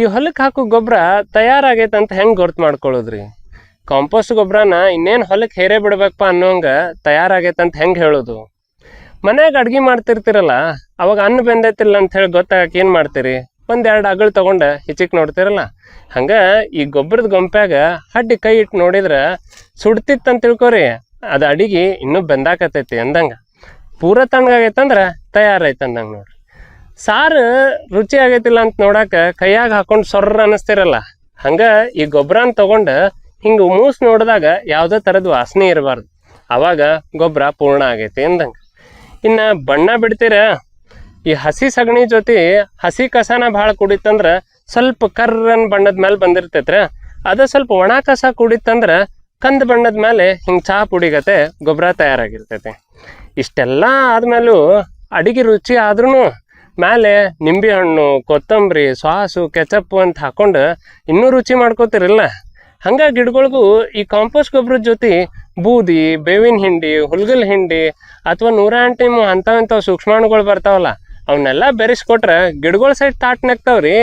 ಈ ಹೊಲಕ್ಕೆ ಹಾಕೋ ಗೊಬ್ಬರ ತಯಾರಾಗೈತೆ ಅಂತ ಹೆಂಗೆ ಗುರ್ತು ಮಾಡ್ಕೊಳ್ಳೋದ್ರಿ? ಕಾಂಪೋಸ್ಟ್ ಗೊಬ್ಬರನ ಇನ್ನೇನು ಹೊಲಕ್ಕೆ ಹೇರೆ ಬಿಡ್ಬೇಕಪ್ಪ ಅನ್ನೋಂಗೆ ತಯಾರಾಗೈತೆ ಅಂತ ಹೆಂಗೆ ಹೇಳೋದು? ಮನ್ಯಾಗ ಅಡ್ಗೆ ಮಾಡ್ತಿರ್ತಿರಲ್ಲ, ಅವಾಗ ಅನ್ನ ಬೆಂದೈತಿಲ್ಲ ಅಂತ ಹೇಳಿ ಗೊತ್ತಾಗಕ್ಕೆ ಏನು ಮಾಡ್ತೀರಿ? ಒಂದೆರಡು ಅಗಳು ತೊಗೊಂಡು ಹಿಚಿಕ್ ನೋಡ್ತಿರಲ್ಲ, ಹಂಗೆ ಈ ಗೊಬ್ಬರದ ಗೊಂಪ್ಯಾಗ ಅಡ್ಡಿ ಕೈ ಇಟ್ಟು ನೋಡಿದ್ರೆ ಸುಡ್ತಿತ್ತಂತ ತಿಳ್ಕೊರಿ, ಅದು ಅಡಿಗೆ ಇನ್ನೂ ಬೆಂದಾಕತೈತಿ ಅಂದಂಗೆ. ಪೂರ ತಣ್ಣಗಾಗೈತಂದ್ರೆ ತಯಾರಾಯ್ತು ಅಂದಂಗೆ ನೋಡ್ರಿ. ಸಾರು ರುಚಿ ಆಗೈತಿಲ್ಲ ಅಂತ ನೋಡಾಕ ಕೈಯಾಗ ಹಾಕೊಂಡು ಸೊರ್ರ ಅನಿಸ್ತಿರಲ್ಲ ಹಂಗೆ ಈ ಗೊಬ್ಬರನ ತಗೊಂಡ ಹಿಂಗೆ ಮೂಸ್ ನೋಡಿದಾಗ ಯಾವುದೇ ಥರದ ವಾಸನೆ ಇರಬಾರ್ದು. ಅವಾಗ ಗೊಬ್ಬರ ಪೂರ್ಣ ಆಗೈತಿ ಅಂದಂಗೆ. ಇನ್ನು ಬಣ್ಣ ಬಿಡ್ತೀರ? ಈ ಹಸಿ ಸಗಣಿ ಜೊತೆ ಹಸಿ ಕಸನ ಭಾಳ ಕುಡಿತಂದ್ರೆ ಸ್ವಲ್ಪ ಕರ್ರನ್ ಬಣ್ಣದ ಮೇಲೆ ಬಂದಿರ್ತೈತ್ರ. ಅದ ಸ್ವಲ್ಪ ಒಣ ಕಸ ಕುಡಿತಂದ್ರೆ ಕಂದು ಬಣ್ಣದ ಮೇಲೆ ಹಿಂಗೆ ಚಹಾ ಪುಡಿಗತೆ ಗೊಬ್ಬರ ತಯಾರಾಗಿರ್ತೈತಿ. ಇಷ್ಟೆಲ್ಲ ಆದ್ಮೇಲೂ ಅಡಿಗೆ ರುಚಿ ಆದ್ರೂ ಮೇಲೆ ನಿಂಬೆ ಹಣ್ಣು, ಕೊತ್ತಂಬರಿ, ಸಾಸು ಕೆಚಪ್ಪು ಅಂತ ಹಾಕೊಂಡು ಇನ್ನೂ ರುಚಿ ಮಾಡ್ಕೋತಿರಲ್ಲ? ಹಂಗ ಗಿಡಗಳಿಗೂ ಈ ಕಾಂಪೋಸ್ಟ್ ಗೊಬ್ಬರದ ಜೊತೆ ಬೂದಿ, ಬೇವಿನ ಹಿಂಡಿ, ಹುಲ್ಗಲ್ ಹಿಂಡಿ ಅಥವಾ ನೂರ ಆಂಟಿಮು ಅಂಥವು ಇಂಥವು ಸೂಕ್ಷ್ಮಾಣುಗಳು ಬರ್ತಾವಲ್ಲ ಅವನ್ನೆಲ್ಲ ಬೆರೆಸ್ಕೊಟ್ರೆ ಗಿಡಗಳ ಸೈಡ್ ತಾಟ್ ನೆಕ್ತಾವ್ರಿ